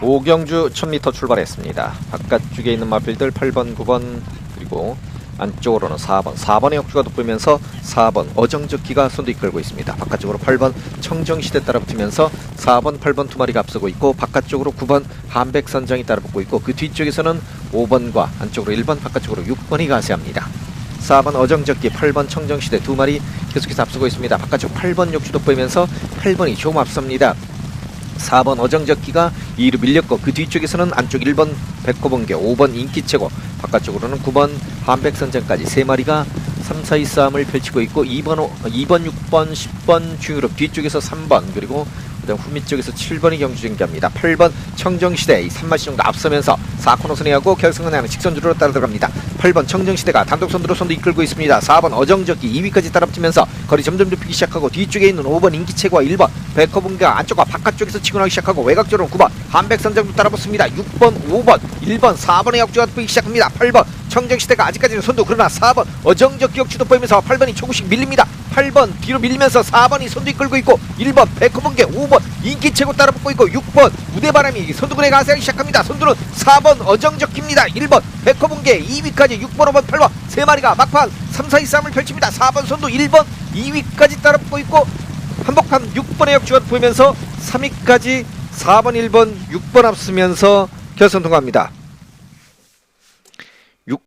오경주 1000m 출발했습니다. 바깥쪽에 있는 마필들 8번, 9번 그리고 안쪽으로는 4번, 4번의 역주가 돋보이면서 4번 어정적기가 선두 이끌고 있습니다. 바깥쪽으로 8번 청정시대 따라 붙으면서 4번, 8번 두 마리가 앞서고 있고 바깥쪽으로 9번 한백선장이 따라 붙고 있고 그 뒤쪽에서는 5번과 안쪽으로 1번, 바깥쪽으로 6번이 가세합니다. 4번 어정적기, 8번 청정시대 두 마리 계속해서 앞서고 있습니다. 바깥쪽 8번 역주 돋보이면서 8번이 좀 앞섭니다. 4번 어정적기가 2로 밀렸고 그 뒤쪽에서는 안쪽 1번 백호번개 5번 인기체고 바깥쪽으로는 9번 한백선장까지 세 마리가 3, 4, 2 싸움을 펼치고 있고 2번, 오- 2번 6번 10번 중유럽 뒤쪽에서 3번 그리고 그다음 후미 쪽에서 7번이 경주 전개합니다. 8번 청정시대 이 3마시 정도 앞서면서 4코너 선회하고 결승은 하는 직선주로 따라 들어갑니다. 8번 청정시대가 단독 선두로 선두 이끌고 있습니다. 4번 어정적기 2위까지 따라붙으면서 거리 점점 좁히기 시작하고 뒤쪽에 있는 5번 인기체과 1번 백허분가 안쪽과 바깥쪽에서 치고 나기 시작하고 외곽쪽으로 9번 한백선장도 따라붙습니다. 6번 5번 1번 4번의 역주가 돋보이기 시작합니다. 8번 청정시대가 아직까지는 선두 그러나 4번 어정적 기 역 주도 보이면서 8번이 조금씩 밀립니다 8번 뒤로 밀리면서 4번이 선두 이끌고 있고 1번 백허분계 5번 인기체고 따라붙고 있고 6번 무대바람이 선두군에 가세하기 시작합니다. 선두는 4번 어정적기입니다. 1번 백허분계 2위까지 6번 5번 8번 세 마리가 막판 3, 4, 2 싸움을 펼칩니다. 4번 선두 1번 2위까지 따라붙고 있고 한복판 6번의 역주가 보이면서 3위까지 4번 1번 6번 앞서면서 결선 통과합니다